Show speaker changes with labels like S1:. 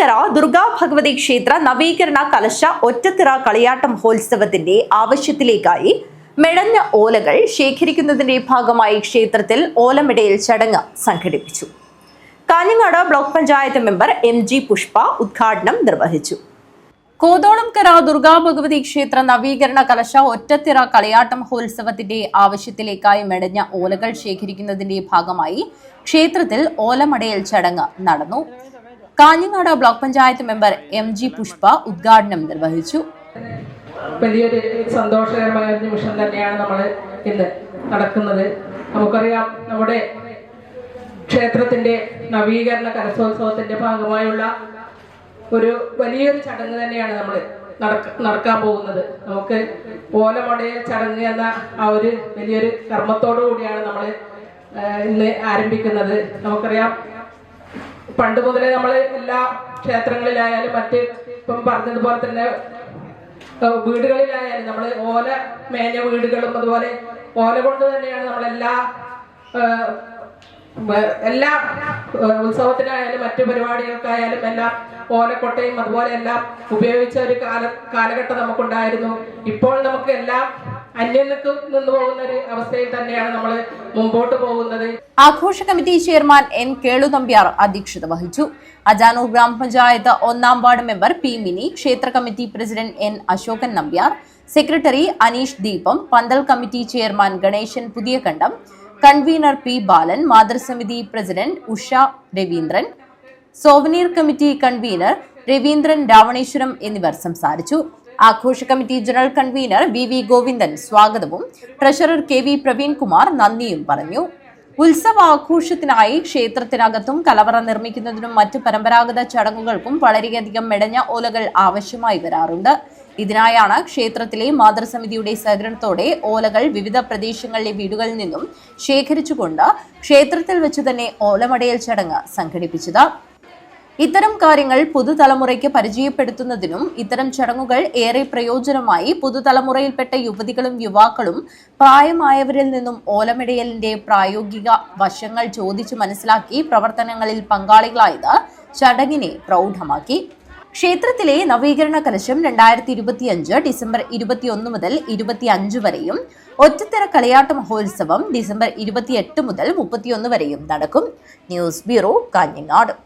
S1: കോതോളങ്കര ദുർഗാ ഭഗവതി ക്ഷേത്ര നവീകരണ കലശ ഒറ്റത്തിറ കളിയാട്ട മഹോത്സവത്തിന്റെ ആവശ്യത്തിലേക്കായി മെടഞ്ഞ ഓലകൾ ശേഖരിക്കുന്നതിന്റെ ഭാഗമായി ക്ഷേത്രത്തിൽ ഓലമിടയിൽ ചടങ്ങ് സംഘടിപ്പിച്ചു. Kanhangad block panchayat member M G Pushpa ഉദ്ഘാടനം നിർവഹിച്ചു. കോതോളംകര ദുർഗാ ഭഗവതി ക്ഷേത്ര നവീകരണ കലശ ഒറ്റത്തിറ കളിയാട്ട മഹോത്സവത്തിന്റെ ആവശ്യത്തിലേക്കായി മെടഞ്ഞ ഓലകൾ ശേഖരിക്കുന്നതിന്റെ ഭാഗമായി ക്ഷേത്രത്തിൽ ഓലമടയൽ ചടങ്ങ് നടന്നു. Kanhangad block panchayat member M G Pushpa ഉദ്ഘാടനം നിർവഹിച്ചു.
S2: വലിയൊരു സന്തോഷകരമായ നിമിഷം തന്നെയാണ് നമ്മൾ ഇന്ന് നടക്കുന്നത്. നമുക്കറിയാം നമ്മുടെ ക്ഷേത്രത്തിന്റെ നവീകരണ കലസോത്സവത്തിന്റെ ഭാഗമായുള്ള ഒരു വലിയൊരു ചടങ്ങ് തന്നെയാണ് നമ്മൾ നടക്കാൻ പോകുന്നത്. നമുക്ക് ഓലമടയൽ ചടങ്ങ് എന്ന ആ ഒരു വലിയൊരു കർമ്മത്തോടു കൂടിയാണ് നമ്മൾ ഇന്ന് ആരംഭിക്കുന്നത്. നമുക്കറിയാം പണ്ട് മുതലേ നമ്മൾ എല്ലാ ക്ഷേത്രങ്ങളിലായാലും മറ്റ് ഇപ്പം പറഞ്ഞതുപോലെ തന്നെ വീടുകളിലായാലും നമ്മൾ ഓല മേഞ്ഞ വീടുകളും അതുപോലെ ഓല കൊണ്ട് തന്നെയാണ് നമ്മളെല്ലാ എല്ലാ ഉത്സവത്തിനായാലും മറ്റു പരിപാടികൾക്കായാലും എല്ലാം ഓലക്കൊട്ടയും അതുപോലെ എല്ലാം ഉപയോഗിച്ച ഒരു കാല കാലഘട്ടം നമുക്കുണ്ടായിരുന്നു. ഇപ്പോൾ നമുക്ക് എല്ലാം അന്യം നിൽക്കും പോകുന്ന ഒരു അവസ്ഥയിൽ തന്നെയാണ് നമ്മൾ മുമ്പോട്ട് പോകുന്നത്.
S1: ആഘോഷ committee chairman N Kelu Nambiar അധ്യക്ഷത വഹിച്ചു. അജാനൂർ ഗ്രാമപഞ്ചായത്ത് ഒന്നാം വാർഡ് മെമ്പർ പി മിനി ക്ഷേത്ര committee president N Ashokan Nambiar secretary Aneesh ദീപം പന്തൽ committee chairman Ganesan Puthiyakandam convener P Balan മാതൃസമിതി president Usha Raveendran souvenir committee convener Raveendran Ravaneswaram എന്നിവർ സംസാരിച്ചു. ആഘോഷ committee general convener V V Govindan സ്വാഗതവും. ട്രഷറർ കെ വി പ്രവീൺകുമാർ നന്ദിയും പറഞ്ഞു. ഉത്സവാഘോഷത്തിനായി ക്ഷേത്രത്തിനകത്തും കലവറ നിർമ്മിക്കുന്നതിനും മറ്റ് പരമ്പരാഗത ചടങ്ങുകൾക്കും വളരെയധികം മെടഞ്ഞ ഓലകൾ ആവശ്യമായി വരാറുണ്ട്. ഇതിനായാണ് ക്ഷേത്രത്തിലെ മാതൃസമിതിയുടെ സഹകരണത്തോടെ ഓലകൾ വിവിധ പ്രദേശങ്ങളിലെ വീടുകളിൽ നിന്നും ശേഖരിച്ചുകൊണ്ട് ക്ഷേത്രത്തിൽ വെച്ച് തന്നെ ഓലമടയൽ ചടങ്ങ് സംഘടിപ്പിച്ചത്. ഇത്തരം കാര്യങ്ങൾ പുതുതലമുറയ്ക്ക് പരിചയപ്പെടുത്തുന്നതിനും ഇത്തരം ചടങ്ങുകൾ ഏറെ പ്രയോജനമായി പുതുതലമുറയിൽപ്പെട്ട യുവതികളും യുവാക്കളും പ്രായമായവരിൽ നിന്നും ഓലമിടയലിന്റെ പ്രായോഗിക വശങ്ങൾ ചോദിച്ചു മനസ്സിലാക്കി പ്രവർത്തനങ്ങളിൽ പങ്കാളികളായത് ചടങ്ങിനെ പ്രൗഢമാക്കി. ക്ഷേത്രത്തിലെ നവീകരണ കലശം രണ്ടായിരത്തി ഇരുപത്തിയഞ്ച് ഡിസംബർ ഇരുപത്തിയൊന്ന് മുതൽ ഇരുപത്തിയഞ്ച് വരെയും ഒറ്റത്തര കളിയാട്ട മഹോത്സവം ഡിസംബർ ഇരുപത്തിയെട്ട് മുതൽ മുപ്പത്തിയൊന്ന് വരെയും നടക്കും. News bureau Kanhangad.